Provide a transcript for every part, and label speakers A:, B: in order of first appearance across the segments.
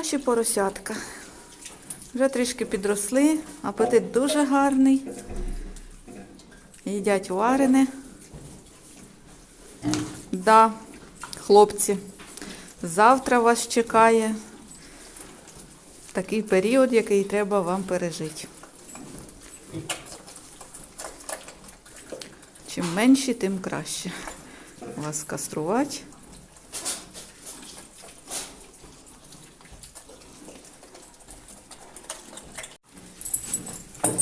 A: Наші поросятка. Вже трішки підросли, апетит дуже гарний. Їдять варене. Да, хлопці, завтра вас чекає такий період, який треба вам пережити. Чим менші, тим краще. Вас каструвати.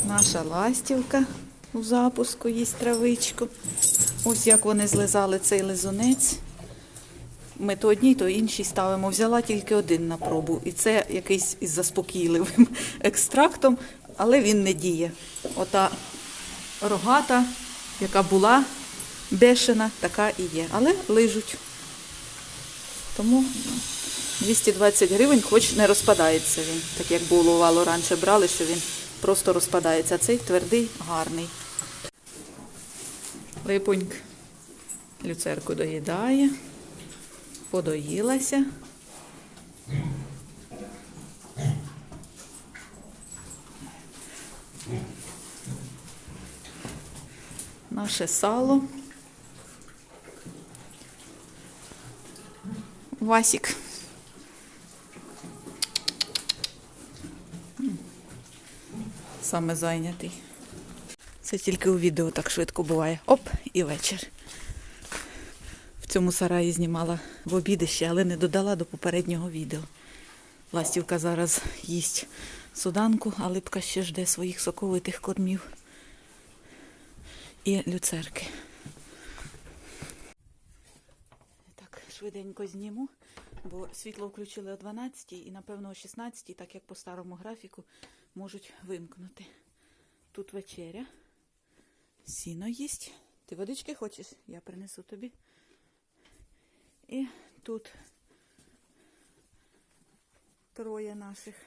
A: Наша ластівка у запуску їсть травичку. Ось як вони злизали цей лизунець. Ми то одній, то іншій ставимо. Взяла тільки один на пробу. І це якийсь із заспокійливим екстрактом, але він не діє. Ота рогата, яка була бешена, така і є. Але лижуть. Тому 220 гривень, хоч не розпадається він. Так як бувало раніше брали, що він просто розпадається. Цей твердий, гарний. Липоньк люцерку доїдає, подоїлася. Наше сало. Васік. Саме зайнятий. Це тільки у відео так швидко буває. Оп, і вечір. В цьому сараї знімала в обідище, але не додала до попереднього відео. Ластівка зараз їсть суданку, а липка ще жде своїх соковитих кормів і люцерки. Так, швиденько зніму, бо світло включили о 12 і, напевно, о 16, так як по старому графіку, можуть вимкнути. Тут вечеря. Сіно їсть. Ти водички хочеш? Я принесу тобі. І тут троє наших.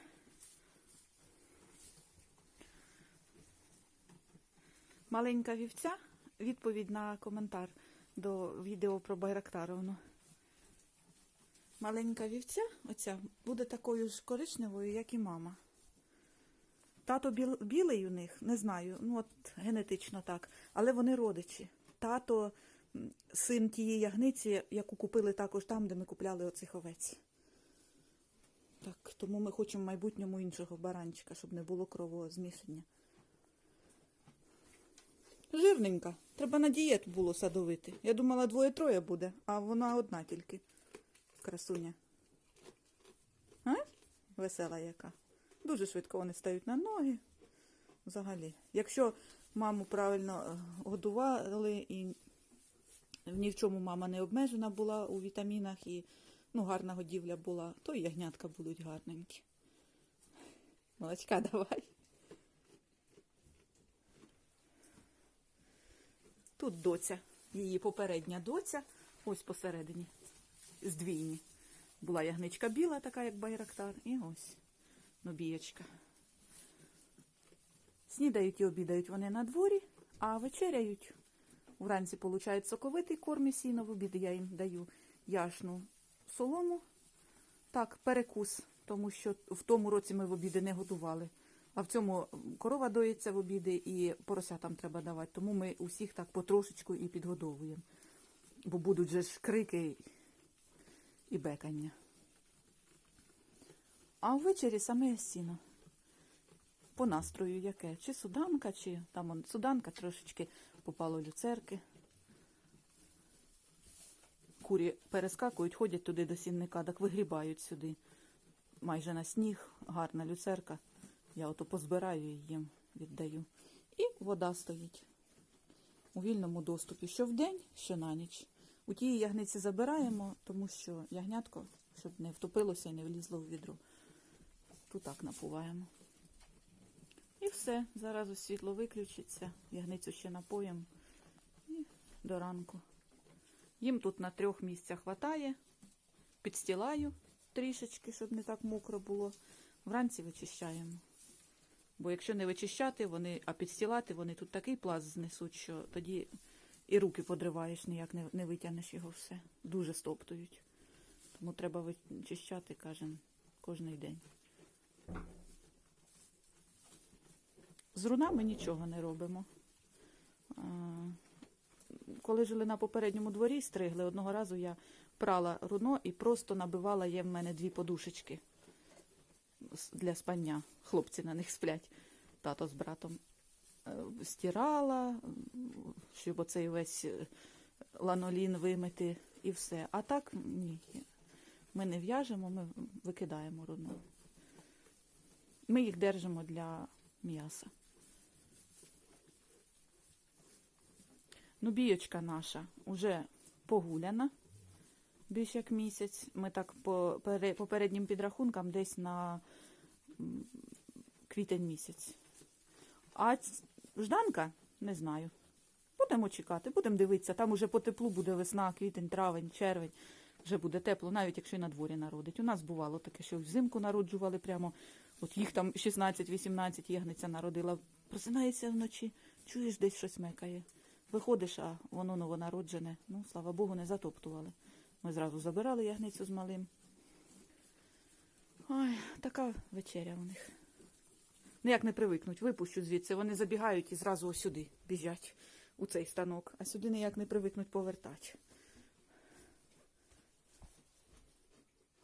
A: Маленька вівця. Відповідь на коментар до відео про Байрактаровну. Маленька вівця, оця, буде такою ж коричневою, як і мама. Тато біл, білий у них, не знаю, ну от генетично так, але вони родичі. Тато син тієї ягниці, яку купили також там, де ми купляли оцих овець. Так, тому ми хочемо в майбутньому іншого баранчика, щоб не було кровозмішання. Жирненька. Треба на дієту було садовити. Я думала, двоє-троє буде, а вона одна тільки. Красуня. А? Весела яка. Дуже швидко вони стають на ноги. Взагалі. Якщо маму правильно е, годували і ні в чому мама не обмежена була у вітамінах і ну, гарна годівля була, то і ягнятка будуть гарненькі. Молочка давай. Тут доця, її попередня доця, ось посередині, здвійні. Була ягничка біла, така як байрактар, і ось нобієчка. Снідають і обідають вони на дворі, а вечеряють. Вранці получають соковитий корм сіно, в обід я їм даю яшну солому. Так, перекус, тому що в тому році ми в обіди не годували. А в цьому корова доїться в обіди і поросятам треба давати. Тому ми усіх так потрошечку і підгодовуємо. Бо будуть же ж крики і бекання. А ввечері саме сіно. По настрою яке? Чи суданка, чи там он, суданка трошечки попало люцерки. Курі перескакують, ходять туди до сінника, так вигрібають сюди. Майже на сніг, гарна люцерка. Я ото позбираю їм віддаю. І вода стоїть у вільному доступі. Що вдень, що на ніч. У тій ягниці забираємо, тому що ягнятко, щоб не втопилося і не влізло в відро. Тут так напуваємо. І все. Зараз світло виключиться. Ягницю ще напоїмо. І до ранку. Їм тут на трьох місцях хватає. Підстілаю трішечки, щоб не так мокро було. Вранці вичищаємо. Бо якщо не вичищати, вони, а підстілати, вони тут такий пласт знесуть, що тоді і руки подриваєш, ніяк не, не витягнеш його все. Дуже стоптують. Тому треба вичищати, кожен кожний день. З руна ми нічого не робимо. Коли жили на попередньому дворі, стригли, одного разу я прала руно і просто набивала є в мене дві подушечки для спання. Хлопці на них сплять, тато з братом. Е, Стирала, щоб оцей весь е, ланолін вимити і все. А так ні. Ми не в'яжемо, ми викидаємо руно. Ми їх держимо для м'яса. Ну, бієчка наша вже погуляна більш як місяць. Ми так по пере- попереднім підрахункам десь на квітень місяць. А жданка не знаю. Будемо чекати, будемо дивитися. Там уже по теплу буде весна, квітень, травень, червень. Вже буде тепло, навіть якщо і на дворі народить. У нас бувало таке, що взимку народжували прямо. От їх там 16-18 ягниця народила. Просинається вночі, чуєш, десь щось мекає. Виходиш, а воно новонароджене. Ну, слава Богу, не затоптували. Ми зразу забирали ягницю з малим. Ой, така вечеря у них. Ну як не привикнуть, випущу звідси. Вони забігають і зразу сюди біжать у цей станок, а сюди ніяк не привикнуть повертати.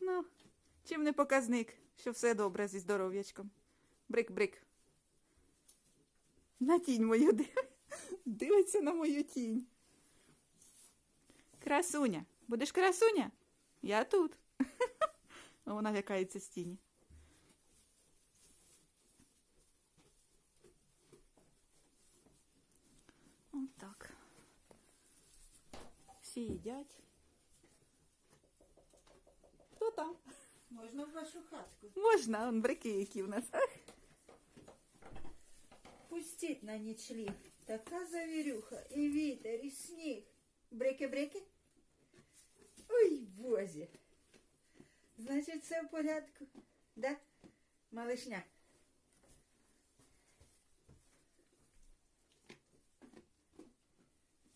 A: Ну, чим не показник, що все добре зі здоров'ячком. Брик-брик. На тінь мою див- дивиться на мою тінь. Красуня. Будеш красуня? Я тут. Вона лякається з тіні. Отак. Всі їдять. Хто там?
B: Можна в вашу хатку.
A: Можна, он брики, які в нас.
B: Пустіть на нічліг. Така завірюха, і вітер, і сніг. Брики-брики? Ой, бозі. Значить, все в порядку. Да? Малишня.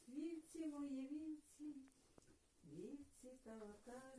B: Вівці мої, вівці, вівці та отари.